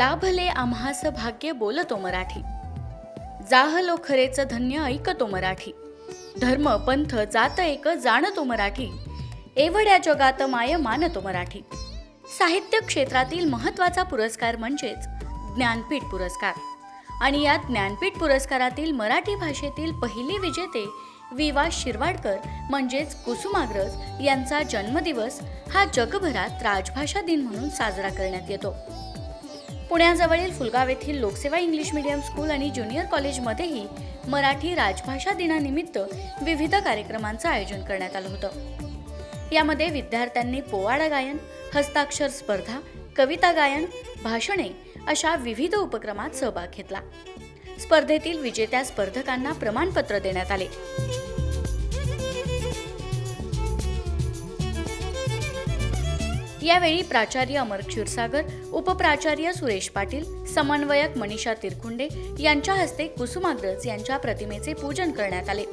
लाभले आम्हास भाग्य बोलतो मराठी. जाहलो खरेच धन्य ऐकतो मराठी. धर्म पंथ जात एक जाणतो मराठी. एवढ्या जगात माय मानतो मराठी. साहित्य क्षेत्रातील महत्त्वाचा पुरस्कार म्हणजेच ज्ञानपीठ पुरस्कार. आणि या ज्ञानपीठ पुरस्कारातील मराठी भाषेतील पहिली विजेते विवा शिरवाडकर म्हणजेच कुसुमाग्रज यांचा जन्मदिवस हा जगभरात राजभाषा दिन म्हणून साजरा करण्यात येतो. पुण्याजवळील फुलगाव येथील लोकसेवा इंग्लिश मीडियम स्कूल आणि ज्युनियर कॉलेजमध्येही मराठी राजभाषा दिनानिमित्त विविध कार्यक्रमांचं आयोजन करण्यात आलं होतं. यामध्ये विद्यार्थ्यांनी पोवाडा गायन हस्ताक्षर स्पर्धा कविता गायन भाषणे अशा विविध उपक्रमात सहभाग घेतला. स्पर्धेतील विजेत्या स्पर्धकांना प्रमाणपत्र देण्यात आले. यावेळी प्राचार्य अमर क्षीरसागर उपप्राचार्य सुरेश पाटील समन्वयक मनीषा तिरकुंडे यांच्या हस्ते कुसुमाग्रज यांच्या प्रतिमेचे पूजन करण्यात आले.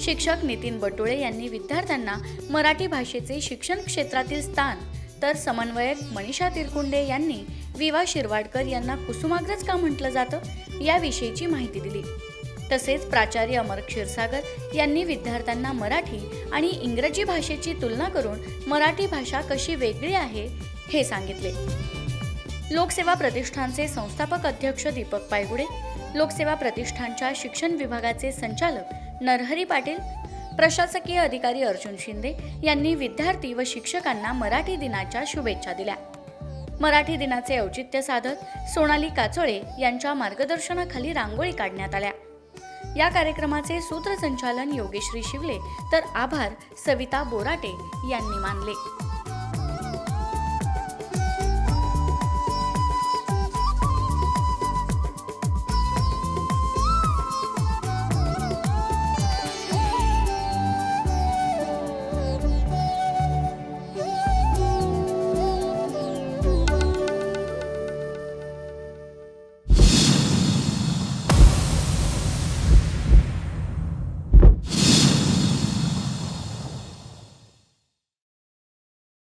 शिक्षक नितीन बटोळे यांनी विद्यार्थ्यांना मराठी भाषेचे शिक्षण क्षेत्रातील स्थान तर समन्वयक मनीषा तिरकुंडे यांनी विवा शिरवाडकर यांना कुसुमाग्रज का म्हटलं जातं याविषयीची माहिती दिली. तसेच प्राचार्य अमर क्षीरसागर यांनी विद्यार्थ्यांना मराठी आणि इंग्रजी भाषेची तुलना करून मराठी भाषा कशी वेगळी आहे हे सांगितले. लोकसेवा प्रतिष्ठानचे संस्थापक अध्यक्ष दीपक पायगुडे लोकसेवा प्रतिष्ठानच्या शिक्षण विभागाचे संचालक नरहरी पाटील प्रशासकीय अधिकारी अर्जुन शिंदे यांनी विद्यार्थी व शिक्षकांना मराठी दिनाच्या शुभेच्छा दिल्या. मराठी दिनाचे औचित्य साधत सोनाली काचोळे यांच्या मार्गदर्शनाखाली रांगोळी काढण्यात आल्या. या कार्यक्रमाचे सूत्रसंचालन योगेश्री शिवले. तर आभार सविता बोराटे यांनी मानले.